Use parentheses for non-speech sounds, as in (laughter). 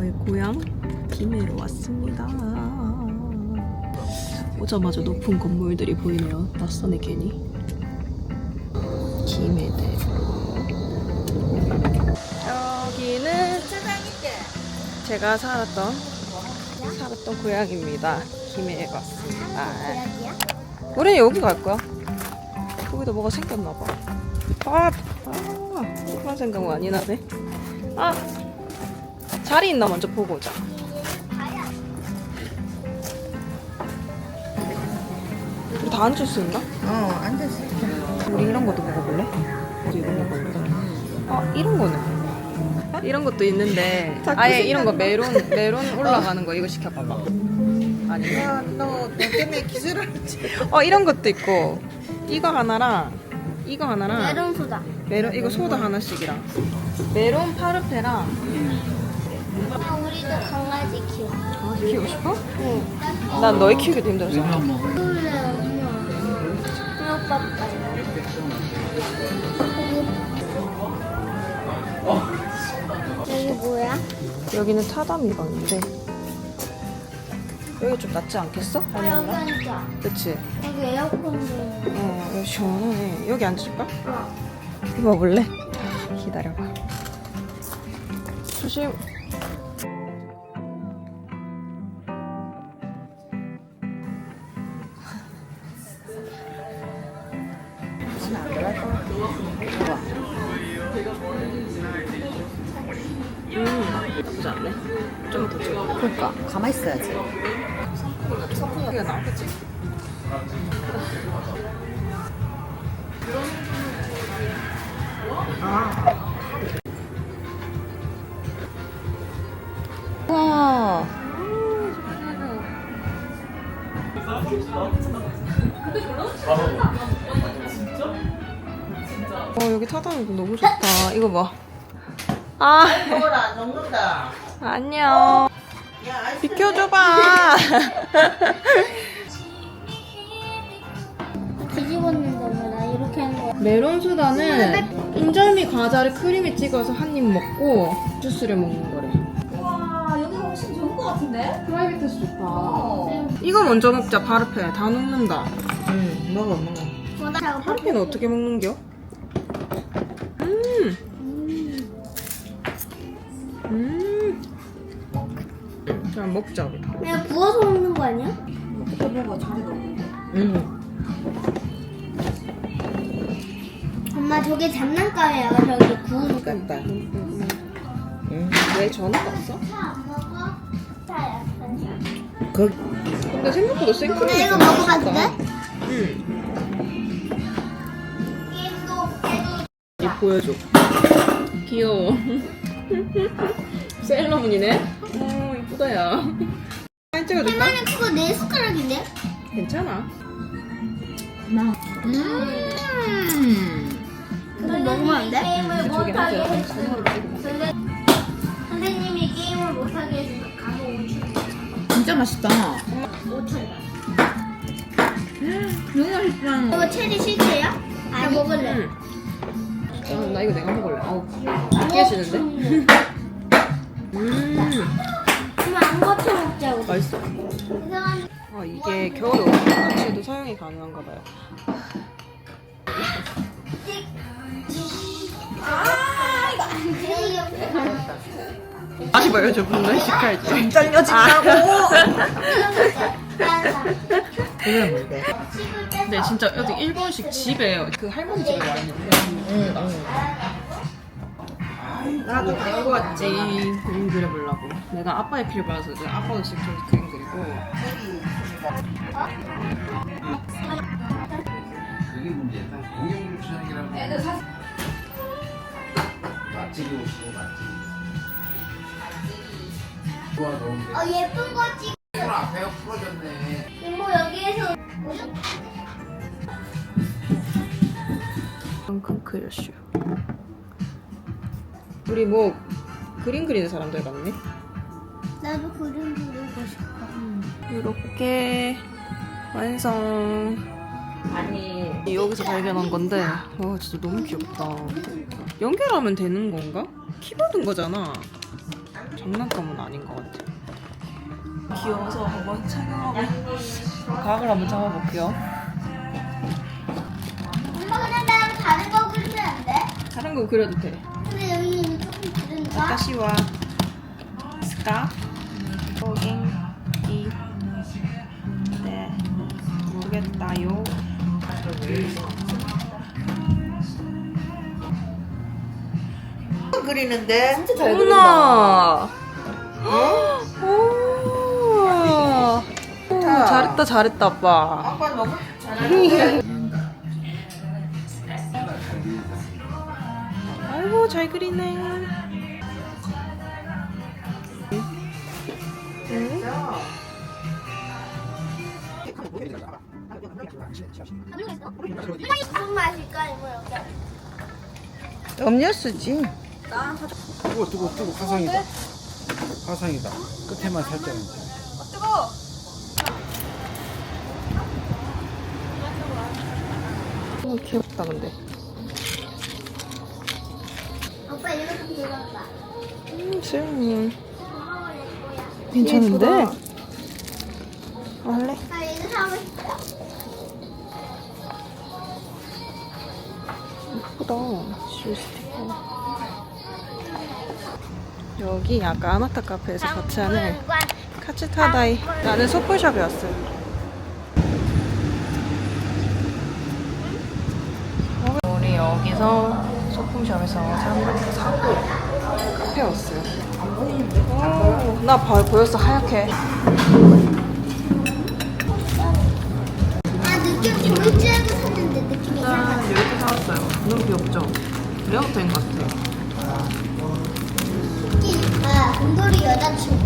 저의 고향 김해로 왔습니다. 오자마자 높은 건물들이 보이네요. 낯선에 괜히. 김해대로. 여기는 제가 살았던 살았던 고향입니다. 김해에 왔습니다. 우리는 여기 갈 거야. 여기도 뭐가 생겼나 봐. 아, 아, 그런 생각 많이 나네. 아, 자리 있나 먼저 보고 오자. 우리 다 앉을 수 있나? 어, 앉았어. 우리 이런 것도 먹어볼래? 우리 이런 거 먹을래? 아, 이런 거는? 이런 것도 있는데 아예 이런 거 메론 메론 (laughs) 올라가는 거 이거 시켜봐봐. 아니. 야, 너, 너 때문에 기술을 하지. 어 이런 것도 있고 이거 하나랑 이거 하나랑 메론 소다. 메론 이거 소다 하나씩이랑 메론 파르페랑 우리도 강아지 키워. 강아지 키우고 싶어? 응. 난 너희 키우기도 힘들어서. 그래, 엄마. 오빠 빨리. 여기 뭐야? 여기는 타다미 방인데 여기 좀 낫지 않겠어? 아, 여기 앉아. 그치? 여기 에어컨도. 어 여기 시원하네. 여기 앉을까? 어. 이거 볼래? 기다려봐. 조심. 음, 나쁘지 않네. 좀더 찍어. 그러니까, 가만히 있어야지. 성공하게 나오겠지? 와. 어 여기 타다니까 너무 좋다. 이거 봐. 아 먹어라, 녹는다. 안녕. 비켜줘봐. (laughs) 뒤집었는데 왜나 이렇게 한 거야? 메론 소다는 인절미 과자를 크림에 찍어서 한 입 먹고 주스를 먹는 거래. 와 여기가 훨씬 좋은 것 같은데? 프라이빗해서 좋다. 이거 먼저 먹자. 바르페 다 녹는다. 응, 먹어, 먹어. 뭐나 바르페는 어떻게 먹는겨? 음. 음. 자 먹자 우리. 그냥 부어서 먹는 거 아니야? 이거 먹어 자리도 응. 엄마 저게 장난감이야. 저기 구운 거. 같다. 응. 왜 전화 왔어? 차안 먹어? 차야. 그, 근데 생각보다 생크림. 근데 이거 돼? 응. 보여줘. 귀여워. 셀러문이네. 어 이쁘다 야. 사진 찍어줄까? 할머니 그거 내 숟가락인데? 괜찮아. 음. 그거 먹으면 안 돼? 게임을 저기 못하게 하자. 선생- 선생님이 게임을 못하게 해서 가서 5천 진짜 맛있다. 5천 너무 맛있다. 이거 체리 실제야? 나 먹을래 응. 아, 나 이거 내가 먹을래. 아우 느껴지는데? 음 그럼 안 거쳐 먹자 우리 맛있어. 이상한 아 이게 겨울에 옷같이도 사용이 가능한가 봐요. (laughs) 아 이거 안 돼. 다시 보여줘 분노 식할지. 잘려진다고. 그게 뭔데? 근데 진짜 여기 일본식 집에 그 할머니 집에 와 있는데 응, 응. 나도 낸거 같지 그림 그려보려고 내가 아빠의 피를 받아서 내가 아빠도 저기 그림 그리고 그게 문제다. 공영물 추상이라는 건 맛집이 오시고 맛집. 좋아 좋은데. 어 예쁜 거 찍. 손 앞에가 풀어졌네. 큰 크러쉬 우리 뭐 그림 그리는 사람들 같네 나도 그림 그리고 싶어. 이렇게 완성 아니, 여기서 발견한 건데 와 진짜 너무 귀엽다 연결하면 되는 건가? 키보드인 거잖아 장난감은 아닌 것 같아. 귀여워서 한번 착용하고 각을 한번 잡아볼게요. 엄마 그냥 나랑 다른 거 그리면 안 돼? 다른 거 그려도 돼. 근데 여기 조금 다른가? 다시와 스카 이 네. 모르겠다요. 그리는데 진짜 잘 어머나. 오. 오, 잘했다 잘했다 아빠. 아빠 너무 잘하는데. (laughs) 아이고 잘 그리네. 무슨 맛일까 이거 여기? 음료수지. 뜨거 뜨거 뜨거 화상이다. 화상이다. 끝에만 살짝. 오 귀엽다 근데. 오빠 이거 좀 들어봐. 음 수영님 괜찮은데? 어, 할래? 나 이거 사고 싶다. 예쁘다. 실 스티커. 여기 약간 아마타 카페에서 같이 하는 카츠타다이 라는 소품샵에 왔어요. 우리 여기서 소품샵에서 사람들 사고 카페 왔어요. 오, 나 봐, 보였어 하얗게. 아 느낌 좋을 줄 알고 샀는데 느낌이 짠, 이상하다. 이렇게 사왔어요. 너무 귀엽죠? 레어템 같아요. 느낌 아 곰돌이 여자친구.